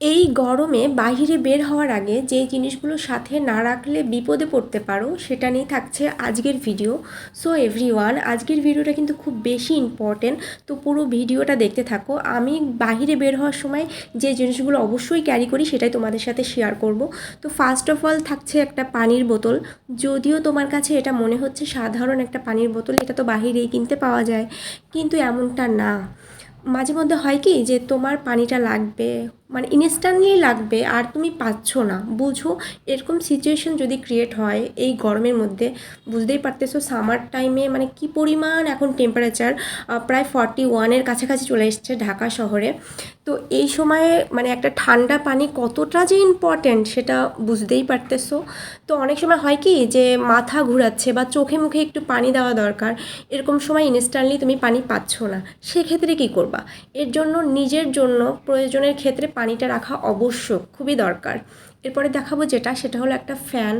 এই গরমে বাহিরে বের হওয়ার আগে যে জিনিসগুলো সাথে না রাখলে বিপদে পড়তে পারো, সেটা নিয়ে থাকছে আজকের ভিডিও। সো এভরিওয়ান আজকের ভিডিওটা কিন্তু খুব বেশি ইম্পর্টেন্ট তো পুরো ভিডিওটা দেখতে থাকো। আমি বাহিরে বের হওয়ার সময় যে জিনিসগুলো অবশ্যই ক্যারি করি, সেটাই তোমাদের সাথে শেয়ার করব। তো ফার্স্ট অফ অল থাকছে একটা পানির বোতল। যদিও তোমার কাছে এটা মনে হচ্ছে সাধারণ একটা পানির বোতল, এটা তো বাহিরেই কিনতে পাওয়া যায়। কিন্তু এমনটা না। মাঝে মধ্যে হয় কি যে তোমার পানিটা লাগবে মানে ইনস্ট্যান্টলি লাগবে আর তুমি পাচ্ছ না। বুঝো? এরকম সিচুয়েশন যদি ক্রিয়েট হয় এই গরমের মধ্যে, বুঝতেই পারতেছো সামার টাইমে মানে কি পরিমাণ এখন টেম্পারেচার প্রায় ফর্টি ওয়ানের কাছাকাছি চলে এসছে ঢাকা শহরে। তো এই সময়ে মানে একটা ঠান্ডা পানি কতটা যে ইম্পর্ট্যান্ট সেটা বুঝতেই পারতেছো। তো অনেক সময় হয় কি যে মাথা ঘুরাচ্ছে বা চোখে মুখে একটু পানি দেওয়া দরকার, এরকম সময় ইনস্ট্যান্টলি তুমি পানি পাচ্ছ না। সেক্ষেত্রে কী করবা? এর জন্য নিজের জন্য প্রয়োজনের ক্ষেত্রে পানিটা রাখা অবশ্য খুবই দরকার। এরপরে দেখাবো যেটা, সেটা হলো একটা ফ্যান।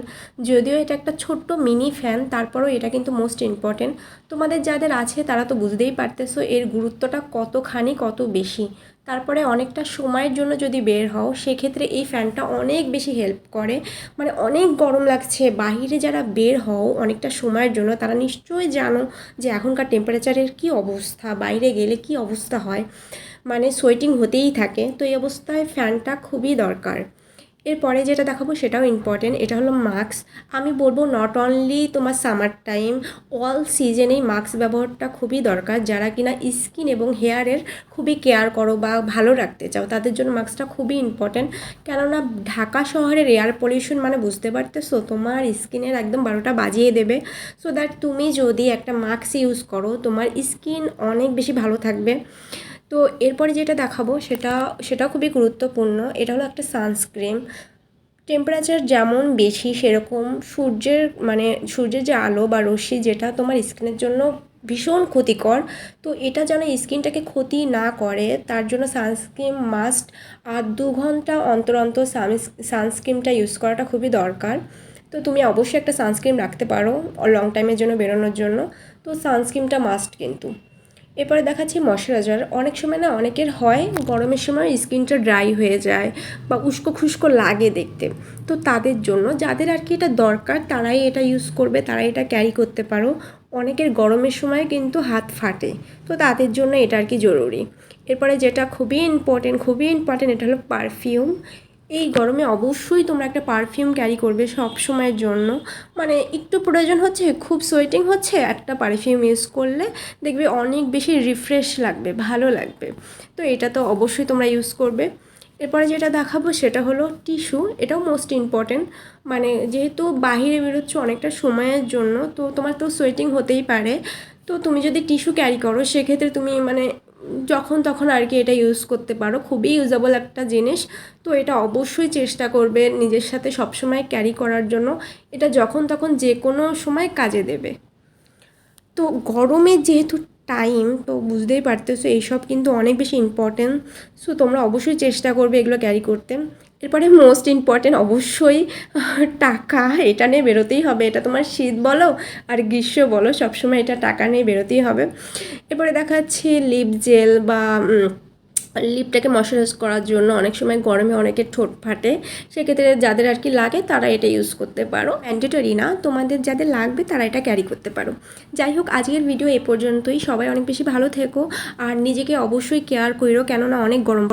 যদিও এটা একটা ছোট্ট মিনি ফ্যান, তারপরেও এটা কিন্তু মোস্ট ইম্পর্টেন্ট। তোমাদের যাদের আছে, তারা তো বুঝতেই পারতেছো, এর গুরুত্বটা কতখানি, কত বেশি। তারপরে অনেকটা সময়ের জন্য যদি বের হও, সেক্ষেত্রে এই ফ্যানটা অনেক বেশি হেল্প করে। মানে অনেক গরম লাগছে। বাহিরে যারা বের হও, অনেকটা সময়ের জন্য, তারা নিশ্চয়ই জানো যে এখনকার টেম্পারেচারের কি অবস্থা, বাইরে গেলে কি অবস্থা হয়। মানে সোয়েটিং হতেই থাকে। তো এই অবস্থায় ফ্যানটা খুবই দরকার। এরপরে যেটা দেখাবো সেটাও ইম্পর্টেন্ট এটা হলো মাস্ক আমি বলব নট অনলি তোমার সামার টাইম অল সিজনেই মাস্ক ব্যবহারটা খুবই দরকার। যারা কিনা স্কিন এবং হেয়ারের খুবই কেয়ার করো বা ভালো রাখতে চাও, তাদের জন্য মাস্কটা খুবই ইম্পর্টেন্ট কেননা ঢাকা শহরের এয়ার পলিউশন মানে বুঝতে পারতেছো, তোমার স্কিনের একদম বারোটা বাজিয়ে দেবে। সো দ্যাট তুমি যদি একটা মাস্ক ইউজ করো, তোমার স্কিন অনেক বেশি ভালো থাকবে। তো এরপরে যেটা দেখাবো সেটা সেটা খুবই গুরুত্বপূর্ণ, এটা হলো একটা সানস্ক্রিন টেম্পারেচার যেমন বেশি সেরকম সূর্যের মানে সূর্যের যে আলো বা রশ্মি যেটা তোমার স্কিনের জন্য ভীষণ ক্ষতিকর, তো এটা যেন স্কিনটাকে ক্ষতি না করে, তার জন্য সানস্ক্রিন মাস্ট আর দু ঘণ্টা অন্তর অন্তর সানস্ক্রিনটা ইউজ করাটা খুবই দরকার। তো তুমি অবশ্যই একটা সানস্ক্রিন রাখতে পারো লং টাইমের জন্য, বেরোনোর জন্য। তো সানস্ক্রিনটা মাস্ট কিন্তু। এরপরে দেখাচ্ছি ময়শ্চারাইজার। অনেক সময় না অনেকের হয় গরমের সময় স্কিনটা ড্রাই হয়ে যায় বা উস্কো খুস্কো লাগে দেখতে। তো তাদের জন্য যাদের আর কি এটা দরকার, তারাই এটা ইউজ করবে, তারাই এটা ক্যারি করতে পারো। অনেকের গরমের সময় কিন্তু হাত ফাটে, তো তাদের জন্য এটা আর কি জরুরি। এরপরে যেটা খুবই ইম্পর্টেন্ট খুবই ইম্পর্টেন্ট এটা হলো পারফিউম এই গরমে অবশ্যই তোমরা একটা পারফিউম ক্যারি করবে সব সময়ের জন্য। মানে একটু প্রয়োজন হচ্ছে, খুব সোয়েটিং হচ্ছে, একটা পারফিউম ইউজ করলে দেখবে অনেক বেশি রিফ্রেশ লাগবে, ভালো লাগবে। তো এটা তো অবশ্যই তোমরা ইউজ করবে। এরপরে যেটা দেখাবো সেটা হলো টিস্যু এটাও মোস্ট ইম্পর্টেন্ট মানে যেহেতু বাহিরে বেরোচ্ছ অনেকটা সময়ের জন্য, তো তোমার তো সোয়েটিং হতেই পারে। তো তুমি যদি টিস্যু ক্যারি করো, সেক্ষেত্রে তুমি মানে যখন তখন আর কি এটা ইউজ করতে পারো। খুবই ইউজেবল একটা জিনিস। তো এটা অবশ্যই চেষ্টা করবে নিজের সাথে সবসময় ক্যারি করার জন্য। এটা যখন তখন যে কোনো সময় কাজে দেবে। তো গরমে যেহেতু টাইম তো বুঝতেই পারতেছো, এইসব কিন্তু অনেক বেশি ইম্পর্টেন্ট সো তোমরা অবশ্যই চেষ্টা করবে এগুলো ক্যারি করতে। এরপরে মোস্ট ইম্পর্টেন্ট অবশ্যই টাকা, এটা নিয়ে বেরোতেই হবে, এটা তোমার শীত বলো আর গ্রীষ্ম বলো, সবসময় এটা টাকা নিয়ে বেরোতেই হবে। এরপরে দেখাচ্ছি লিপ জেল বা লিপটাকে ময়শ্চারাইজ করার জন্য অনেক সময় গরমে অনেকের ঠোঁট ফাটে, সেক্ষেত্রে যাদের আর কি লাগে তারা এটা ইউজ করতে পারো। ম্যান্ডেটরি না, তোমাদের যাদের লাগবে তারা এটা ক্যারি করতে পারো। যাই হোক, আজকের ভিডিও এ পর্যন্তই। সবাই অনেক বেশি ভালো থেকো। আর নিজেকে অবশ্যই কেয়ার করো কেননা অনেক গরম